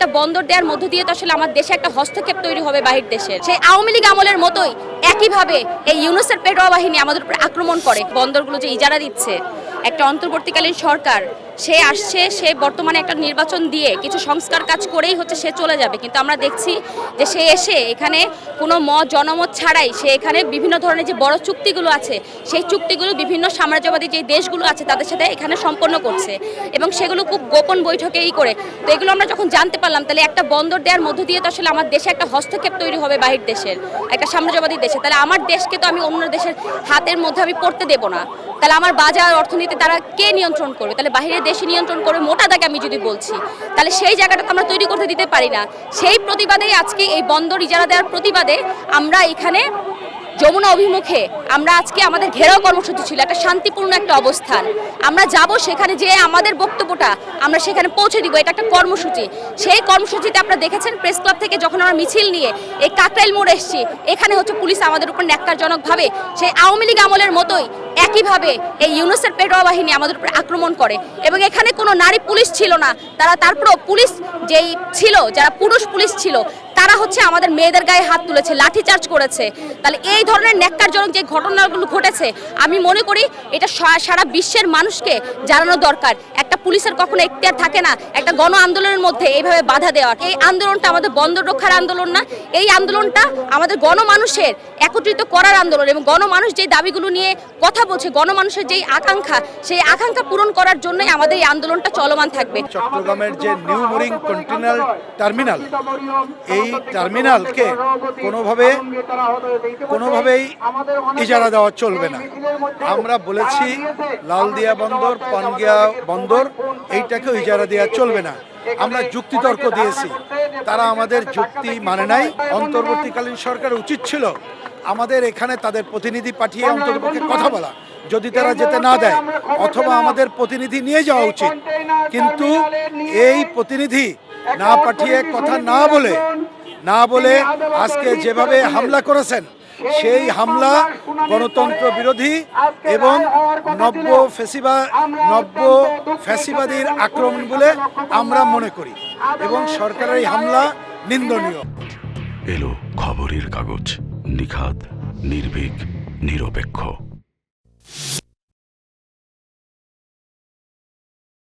একটা বন্দর দেওয়ার মধ্য দিয়ে তো আসলে আমার দেশে একটা হস্তক্ষেপ তৈরি হবে বাহির দেশের। সেই আওয়ামী লীগ আমলের মতোই একইভাবে এই ইউনুসের পেটোয়া বাহিনী আমাদের উপর আক্রমণ করে। বন্দরগুলো যে ইজারা দিচ্ছে। একটা অন্তর্বর্তীকালীন সরকার, সে আসছে, সে বর্তমানে একটা নির্বাচন দিয়ে কিছু সংস্কার কাজ করেই হচ্ছে সে চলে যাবে। কিন্তু আমরা দেখছি যে সে এসে এখানে কোনো মত, জনমত ছাড়াই সে এখানে বিভিন্ন ধরনের যে বড় চুক্তিগুলো আছে, সেই চুক্তিগুলো বিভিন্ন সাম্রাজ্যবাদী যে দেশগুলো আছে, তাদের সাথে এখানে সম্পন্ন করছে। এবং সেগুলো খুব গোপন বৈঠকেই করে। তো এগুলো আমরা যখন জানতে পারলাম, তাহলে একটা বন্দর দেওয়ার মধ্য দিয়ে তো আসলে আমার দেশে একটা হস্তক্ষেপ তৈরি হবে বাহির দেশের, একটা সাম্রাজ্যবাদী দেশে। তাহলে আমার দেশকে তো আমি অন্য দেশের হাতের মধ্যে আমি পড়তে দেবো না। তাহলে আমার বাজার অর্থনীতি তারা কে নিয়ন্ত্রণ করবে? তাহলে বাহিরের দেশে নিয়ন্ত্রণ করে মোটা দাগে আমি যদি বলছি, তাহলে সেই জায়গাটা তো আমরা তৈরি করতে দিতে পারি না। সেই প্রতিবাদেই আজকে এই বন্দর ইজারা দেওয়ার প্রতিবাদে আমরা এখানে যমুনা অভিমুখে, আমরা আজকে আমাদের ঘেরাও কর্মসূচি ছিল, একটা শান্তিপূর্ণ একটা অবস্থান। আমরা যাব সেখানে যে আমাদের বক্তব্যটা আমরা সেখানে পৌঁছে দিব, এটা একটা কর্মসূচি। সেই কর্মসূচিতে আপনারা দেখেছেন, প্রেস ক্লাব থেকে যখন আমরা মিছিল নিয়ে এই কাকরাইল মোড়ে এসেছি, এখানে হচ্ছে পুলিশ আমাদের উপর ন্যাক্কারজনকভাবে সেই আওয়ামী লীগ আমলের মতোই একইভাবে এই ইউনুসের পেটোয়া বাহিনী আমাদের উপরে আক্রমণ করে এবং এখানে কোনো নারী পুলিশ ছিল না। তারা তারপরও পুলিশ যেই ছিল, যারা পুরুষ পুলিশ ছিল তারা হচ্ছে আমাদের মেয়েদের গায়ে হাত তুলেছে লাঠিচার্জ করেছে। তাহলে এই ধরনের ন্যাক্কারজনক যে ঘটনাগুলো ঘটেছে, আমি মনে করি এটা সারা বিশ্বের মানুষকে জানানো দরকার। একটা পুলিশের কখনো এখতিয়ার থাকে না, একটা গণ আন্দোলনের মধ্যে এইভাবে বাধা দেওয়ার। এই আন্দোলনটা আমাদের বন্দর রক্ষার আন্দোলন না, এই আন্দোলনটা আমাদের গণমানুষের একত্রিত করার আন্দোলন এবং গণমানুষ যে দাবিগুলো নিয়ে কথা বলছে, গণমানুষের যেই আকাঙ্ক্ষা, সেই আকাঙ্ক্ষা পূরণ করার জন্যই আমাদের এই আন্দোলনটা চলমান থাকবে। চট্টগ্রামের যে নিউ মোরিং কন্টেনার টার্মিনাল, এই টার্মিনালকে কোনোভাবে কোনোভাবেই ইজারা দেওয়া চলবে না। আমরা বলেছি লালদিয়া বন্দর, পানগিয়া বন্দর, এইটাকেও ইজারা দেওয়া চলবে না। আমরা যুক্তিতর্ক দিয়েছি। তারা আমাদের যুক্তি মানে নাই। অন্তর্বর্তীকালীন সরকার উচিত ছিল আমাদের এখানে তাদের প্রতিনিধি পাঠিয়ে অন্তর্পক্ষে কথা বলা। যদি তারা যেতে না দেয়, অথবা আমাদের প্রতিনিধি নিয়ে যাওয়া উচিত। কিন্তু এই প্রতিনিধি না পাঠিয়ে কথা না বলে না বলে আজকে যেভাবে হামলা করেছেন, সেই হামলা গণতন্ত্র বিরোধী এবং নব্য ফেসিবা, নব্য ফ্যাসিবাদীর আক্রমণ বলে আমরা মনে করি এবং সরকারের এই হামলা নিন্দনীয়। এলো খবরের কাগজ নিখাত নির্ভীক, নিরপেক্ষ।